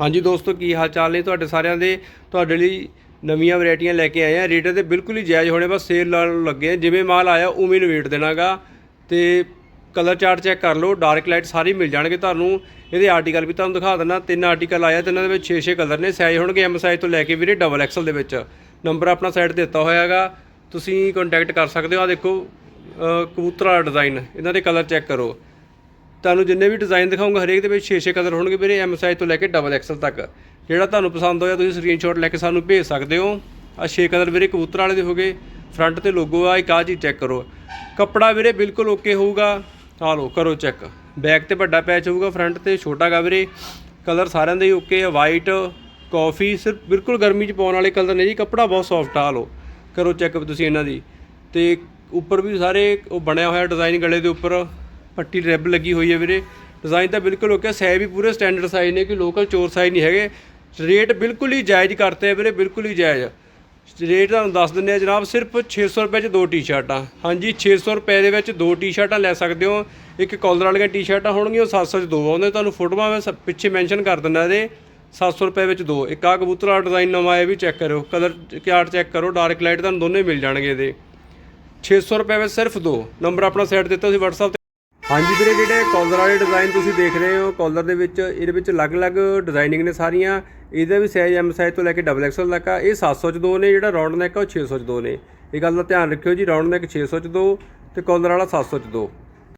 ਹਾਂਜੀ ਦੋਸਤੋ, ਕੀ ਹਾਲ ਚਾਲ ਨੇ ਤੁਹਾਡੇ ਸਾਰਿਆਂ ਦੇ? ਤੁਹਾਡੇ ਲਈ ਨਵੀਆਂ ਵੈਰਾਈਟੀਆਂ ਲੈ ਕੇ ਆਏ ਆ ਰੇਟ ਤੇ ਬਿਲਕੁਲ ਹੀ ਜਾਇਜ਼ ਹੋਣੇ, ਬਸ ਸੇਲ ਲਾਉਣ ਲੱਗੇ ਆ ਜਿਵੇਂ ਮਾਲ ਆਇਆ, ਉਵੇਂ ਨੂੰ ਵੇਟ ਦੇਣਾਗਾ। ਤੇ ਕਲਰ ਚਾਰਟ ਚੈੱਕ ਕਰ ਲਓ ਡਾਰਕ ਲਾਈਟ ਸਾਰੇ ਮਿਲ ਜਾਣਗੇ ਤੁਹਾਨੂੰ। ਇਹਦੇ ਆਰਟੀਕਲ ਵੀ ਤੁਹਾਨੂੰ ਦਿਖਾ ਦਿੰਦਾ। ਤਿੰਨ ਆਰਟੀਕਲ ਆਇਆ ਤੇ ਇਹਨਾਂ ਦੇ ਵਿੱਚ 6-6 ਕਲਰ ਨੇ। ਸਾਈਜ਼ ਹੋਣਗੇ ਐਮ ਸਾਈਜ਼ ਤੋਂ ਲੈ ਕੇ ਵੀਰੇ ਡਬਲ ਐਕਸਲ ਦੇ ਵਿੱਚ। ਨੰਬਰ ਆਪਣਾ ਸਾਈਡ ਤੇ ਦਿੱਤਾ ਹੋਇਆ ਹੈਗਾ ਤੁਸੀਂ ਕੰਟੈਕਟ ਕਰ ਸਕਦੇ ਹੋ। ਆ ਦੇਖੋ ਕਬੂਤਰ ਵਾਲਾ ਡਿਜ਼ਾਈਨ ਇਹਨਾਂ ਦੇ ਕਲਰ ਚੈੱਕ ਕਰੋ। ਤੁਹਾਨੂੰ ਜਿੰਨੇ ਵੀ ਡਿਜ਼ਾਈਨ ਦਿਖਾਉਂਗਾ, ਹਰੇਕ ਦੇ ਵਿੱਚ 6-6 ਕਲਰ ਹੋਣਗੇ ਵੀਰੇ ਐਮ ਸਾਈਜ਼ ਤੋਂ ਲੈ ਕੇ ਡਬਲ ਐਕਸਲ ਤੱਕ। ਜਿਹੜਾ ਤੁਹਾਨੂੰ ਪਸੰਦ ਹੋਇਆ, ਤੁਸੀਂ ਸਕਰੀਨਸ਼ਾਟ ਲੈ ਕੇ ਸਾਨੂੰ ਭੇਜ ਸਕਦੇ ਹੋ। ਆ 6 ਕਲਰ ਵੀਰੇ ਕਬੂਤਰ ਵਾਲੇ ਦੇ ਹੋਗੇ ਫਰੰਟ ਤੇ ਲੋਗੋ ਆ, ਇੱਕ ਆਹ ਚੀਜ਼ ਚੈੱਕ ਕਰੋ। ਕੱਪੜਾ ਵੀਰੇ ਬਿਲਕੁਲ ਓਕੇ ਹੋਊਗਾ। ਆ ਲਓ, ਕਰੋ ਚੈੱਕ ਬੈਕ ਤੇ ਵੱਡਾ ਪੈਚ ਹੋਊਗਾ ਫਰੰਟ ਤੇ ਛੋਟਾ ਗਾ ਵੀਰੇ। ਕਲਰ ਸਾਰਿਆਂ ਦੇ ਹੀ ਓਕੇ ਆ ਵਾਈਟ ਕਾਫੀ ਸਿਰਫ ਬਿਲਕੁਲ ਗਰਮੀ ਚ ਪਾਉਣ ਵਾਲੇ ਕਲਰ ਨੇ ਜੀ, ਕੱਪੜਾ ਬਹੁਤ ਸੌਫਟ ਆ ਲਓ। ਕਰੋ ਚੈੱਕ ਤੁਸੀਂ ਇਹਨਾਂ ਦੀ। ਤੇ ਉੱਪਰ ਵੀ ਸਾਰੇ ਉਹ ਬਣਿਆ ਹੋਇਆ ਡਿਜ਼ਾਈਨ ਗਲੇ ਦੇ ਉੱਪਰ। ਪੱਟੀ ਰਿਬ ਲੱਗੀ ਹੋਈ ਹੈ ਵੀਰੇ। ਡਿਜ਼ਾਈਨ ਤਾਂ ਬਿਲਕੁਲ ਓਕੇ ਸਾਈਜ਼ ਵੀ ਪੂਰੇ ਸਟੈਂਡਰਡ ਸਾਈਜ਼ ਨੇ ਕਿ ਲੋਕਲ ਚੋਰ ਸਾਈਜ਼ ਨਹੀਂ ਹੈਗੇ। ਰੇਟ ਬਿਲਕੁਲ ਹੀ ਜਾਇਜ਼ ਕਰਤੇ ਆ ਵੀਰੇ, ਬਿਲਕੁਲ ਹੀ ਜਾਇਜ਼। ਰੇਟ ਤੁਹਾਨੂੰ ਦੱਸ ਦਿੰਦੇ ਆ ਜਨਾਬ, ਸਿਰਫ 600 ਰੁਪਏ 'ਚ ਦੋ ਟੀ-ਸ਼ਰਟਾਂ ਹਾਂਜੀ 600 ਰੁਪਏ ਦੇ ਵਿੱਚ ਦੋ ਟੀ-ਸ਼ਰਟਾਂ ਲੈ ਸਕਦੇ ਹੋ। ਇੱਕ ਕਾਲਰ ਵਾਲੀਆਂ ਟੀ-ਸ਼ਰਟਾਂ ਹੋਣਗੀਆਂ, ਉਹ 700 'ਚ ਦੋ ਆਉਂਦੇ ਤੁਹਾਨੂੰ ਫੋਟੋਆਂ ਮੈਂ ਸ- ਪਿੱਛੇ ਮੈਂਸ਼ਨ ਕਰ ਦਿੰਦਾ ਇਹਦੇ। 700 ਰੁਪਏ ਵਿੱਚ ਦੋ। ਇੱਕ ਆ ਕਬੂਤਰ ਵਾਲਾ ਡਿਜ਼ਾਈਨ ਨਵਾਂ ਆਇਆ ਵੀ ਚੈੱਕ ਕਰੋ ਕਲਰ ਚਾਰਟ ਚੈੱਕ ਕਰੋ ਡਾਰਕ ਲਾਈਟ ਤੁਹਾਨੂੰ ਦੋਨੇ ਮਿਲ ਜਾਣਗੇ ਇਹਦੇ। 600 ਰੁਪਏ ਵਿੱਚ ਸਿਰਫ ਦੋ। ਨੰਬਰ ਆਪਣਾ ਸਾਈਡ ਦਿੱਤਾ ਸੀ, WhatsApp ਤੇ ਹਾਂਜੀ ਵੀਰੇ, ਜਿਹੜੇ ਕਾਲਰ ਵਾਲੇ ਡਿਜ਼ਾਈਨ ਤੁਸੀਂ ਦੇਖ ਰਹੇ ਹੋ ਕਾਲਰ ਦੇ ਵਿੱਚ, ਇਹਦੇ ਵਿੱਚ ਅਲੱਗ-ਅਲੱਗ ਡਿਜ਼ਾਈਨਿੰਗ ਨੇ ਸਾਰੀਆਂ। ਇਹਦਾ ਵੀ ਸਾਈਜ਼ ਐਮ ਸਾਈਜ਼ ਤੋਂ ਲੈ ਕੇ ਡਬਲ ਐਕਸਲ ਤੱਕ ਆ। ਇਹ 700 ਚ ਦੋ ਨੇ, ਜਿਹੜਾ ਰਾਉਂਡ ਨੈਕ ਆ, ਉਹ 600 ਚ ਦੋ ਨੇ। ਇਹ ਗੱਲ ਦਾ ਧਿਆਨ ਰੱਖਿਓ ਜੀ ਰਾਉਂਡ ਨੈਕ 600 ਚ ਦੋ ਤੇ ਕਾਲਰ ਵਾਲਾ 700 ਚ ਦੋ।